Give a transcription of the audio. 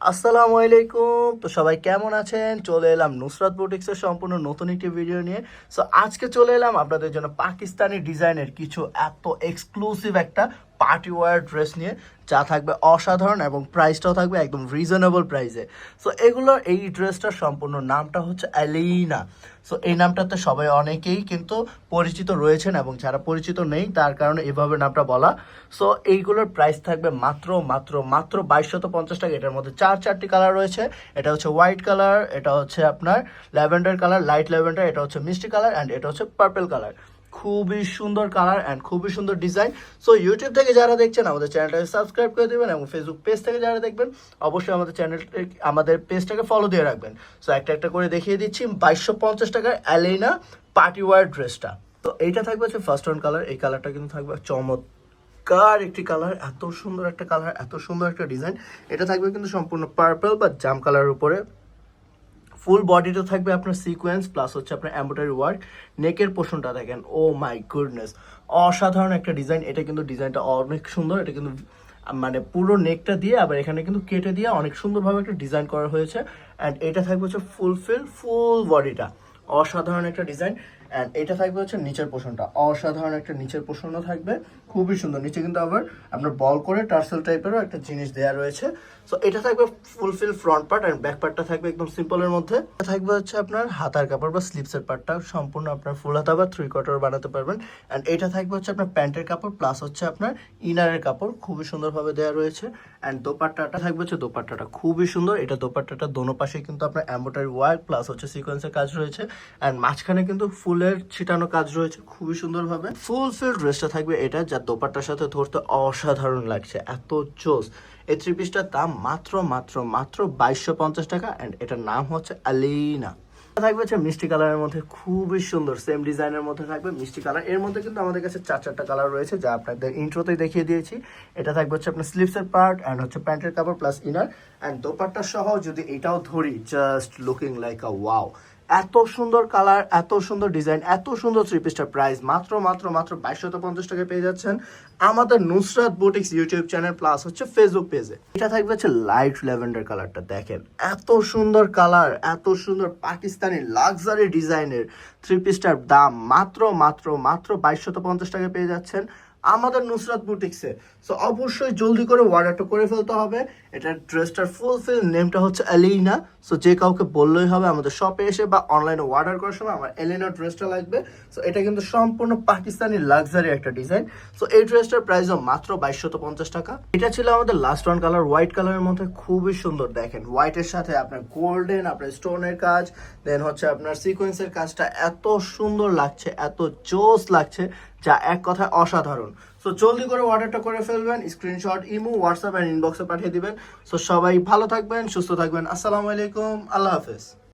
আসসালামু আলাইকুম। তো সবাই কেমন আছেন? চলে এলাম নুসরাত বুটিক্সের সম্পূর্ণ নতুন একটি ভিডিও নিয়ে। সো আজকে চলে এলাম আপনাদের জন্য পাকিস্তানি ডিজাইনের কিছু এত এক্সক্লুসিভ একটা পার্টি ওয়ার ড্রেস নিয়ে যা থাকবে অসাধারণ এবং প্রাইসটাও থাকবে একদম রিজনেবল প্রাইসে সো এগুলোর এই ড্রেসটার সম্পূর্ণ নামটা হচ্ছে অ্যালিনা সো এই নামটাতে সবাই অনেকেই কিন্তু পরিচিত রয়েছেন এবং যারা পরিচিত নেই, তার কারণে এভাবে নামটা বলা। সো এইগুলোর প্রাইস থাকবে মাত্র মাত্র মাত্র বাইশশত পঞ্চাশ টাকা। এটার মধ্যে চার, চারটি কালার রয়েছে। এটা হচ্ছে হোয়াইট কালার এটা হচ্ছে আপনার ল্যাভেন্ডার কালার লাইট ল্যাভেন্ডার এটা হচ্ছে মিষ্টি কালার অ্যান্ড এটা হচ্ছে পার্পেল কালার খুবই সুন্দর কালার অ্যান্ড খুবই সুন্দর ডিজাইন সো ইউটিউব থেকে যারা দেখছেন, আমাদের চ্যানেলটাকে সাবস্ক্রাইব করে দেবেন এবং ফেসবুক পেজ থেকে যারা দেখবেন, অবশ্যই আমাদের চ্যানেলটা আমাদের পেজটাকে ফলো দিয়ে রাখবেন। সো একটা একটা করে দেখিয়ে দিচ্ছি। বাইশশো পঞ্চাশ টাকার অ্যালেনা পার্টি ওয়ার ড্রেসটা তো, এইটা থাকবে হচ্ছে ফার্স্ট ওয়ান কালার এই কালারটা কিন্তু থাকবে চমৎকার একটি কালার এত সুন্দর একটা কালার এত সুন্দর একটা ডিজাইন এটা থাকবে কিন্তু সম্পূর্ণ পার্পল বা জাম কালারের উপরে। ফুল বডিটা থাকবে আপনার সিকোয়েন্স প্লাস হচ্ছে আপনার এম্ব্রয়ডারি ওয়ার্ক নেকের পোষণটা দেখেন ও মাই গুডনেস অসাধারণ একটা ডিজাইন এটা কিন্তু ডিজাইনটা অনেক সুন্দর। এটা কিন্তু মানে পুরো নেকটা দিয়ে, আবার এখানে কিন্তু কেটে দিয়ে অনেক সুন্দরভাবে একটা ডিজাইন করা হয়েছে। অ্যান্ড এটা থাকবে হচ্ছে ফুলফিল ফুল বডিটা অসাধারণ একটা ডিজাইন অ্যান্ড এটা থাকবে হচ্ছে নিচের পোষণটা অসাধারণ একটা নিচের পোর্শনও থাকবে। খুবই সুন্দর। নিচে কিন্তু আবার আপনার বল করে টার্সেল টাইপেরও একটা জিনিস দেওয়া রয়েছে। সো এটা থাকবে fulfil front part and back পার্টটা থাকবে একদম সিম্পলের মধ্যে। থাকবে হচ্ছে আপনার হাতার কাপড় বা স্লিপসের পার্টটা সম্পূর্ণ আপনার ফুল হাতা বা থ্রি কোয়ার্টার বানাতে পারবেন। অ্যান্ড এটা থাকবে হচ্ছে আপনার প্যান্টের কাপড় প্লাস হচ্ছে আপনার ইনারের কাপড়। খুবই সুন্দরভাবে দেওয়া রয়েছে। অ্যান্ড দোপাট্টাটা থাকবে হচ্ছে দোপাট্টাটা। খুবই সুন্দর। এটা দোপাট্টাটা দোনো পাশে কিন্তু আপনার এম্বোটারি ওয়ার্ক প্লাস হচ্ছে সিকোয়েন্সের কাজ রয়েছে। অ্যান্ড মাঝখানে কিন্তু ফুলের ছিটানো কাজ রয়েছে খুবই সুন্দরভাবে। ফুল ফিল ড্রেসটা থাকবে এটা, যা দোপাট্টার সাথে ধরতে অসাধারণ লাগছে, এত জোস। এই থ্রি পিসটার দাম মাত্র মাত্র মাত্র বাইশশো পঞ্চাশ টাকা অ্যান্ড এটার নাম হচ্ছে আলিনা থাকবে হচ্ছে মিষ্টি কালারের মধ্যে, খুবই সুন্দর সেম ডিজাইনের মধ্যে থাকবে মিষ্টি কালার। এর মধ্যে কিন্তু আমাদের কাছে চার চারটা কালার রয়েছে, যা আপনাদের ইন্ট্রোতেই দেখিয়ে দিয়েছি। এটা থাকবে হচ্ছে আপনার স্লিভসের পার্ট অ্যান্ড হচ্ছে প্যান্টের কাপড় প্লাস ইনার অ্যান্ড দোপাট্টা সহ যদি এটাও ধরি just looking like a wow এত সুন্দর কালার, এত সুন্দর ডিজাইন, এত সুন্দর থ্রি পিসটার প্রাইস মাত্র মাত্র মাত্র বাইশশত পঞ্চাশ টাকায় পেয়ে যাচ্ছেন আমাদের Nusrat boutiques YouTube channel plus হচ্ছে ফেসবুক পেজে এটা থাকবে হচ্ছে লাইট ল্যাভেন্ডার কালারটা দেখেন। এত সুন্দর কালার, এত সুন্দর পাকিস্তানি লাক্সারি ডিজাইনের থ্রি পিসটার দাম মাত্র মাত্র মাত্র বাইশশত পঞ্চাশ টাকায় পেয়ে যাচ্ছেন আমাদের নুসরাত বুটিক্সে। সো অবশ্যই জলদি করে অর্ডারটা করে ফেলতে হবে। এটার ড্রেসটার ফুলফিল নেমটা হচ্ছে এলিনা সো যে কাউকে বললেই হবে, আমাদের শপে এসে বা অনলাইনে অর্ডার করার সময় আমার এলিনা ড্রেসটা লাগবে। সো এটা কিন্তু সম্পূর্ণ পাকিস্তানি লাক্সারি একটা ডিজাইন সো এই ড্রেসটার প্রাইসও মাত্র বাইশশত পঞ্চাশ টাকা। এটা ছিল আমাদের লাস্ট ওয়ান কালার হোয়াইট কালারের মধ্যে খুবই সুন্দর, দেখেন। হোয়াইটের সাথে আপনার গোল্ডেন আপনার স্টোনের কাজ। দেন হচ্ছে আপনার সিকোয়েন্সের কাজটা এত সুন্দর লাগছে, এত জোস লাগছে। যা এক কথায় অসাধারণ। সো জলদি করে অর্ডারটা করে ফেলবেন স্ক্রিনশট ইমো হোয়াটসঅ্যাপ অ্যান্ড ইনবক্সে পাঠিয়ে দিবেন। সো সবাই ভালো থাকবেন, সুস্থ থাকবেন। আসসালামু আলাইকুম, আল্লাহ হাফেজ।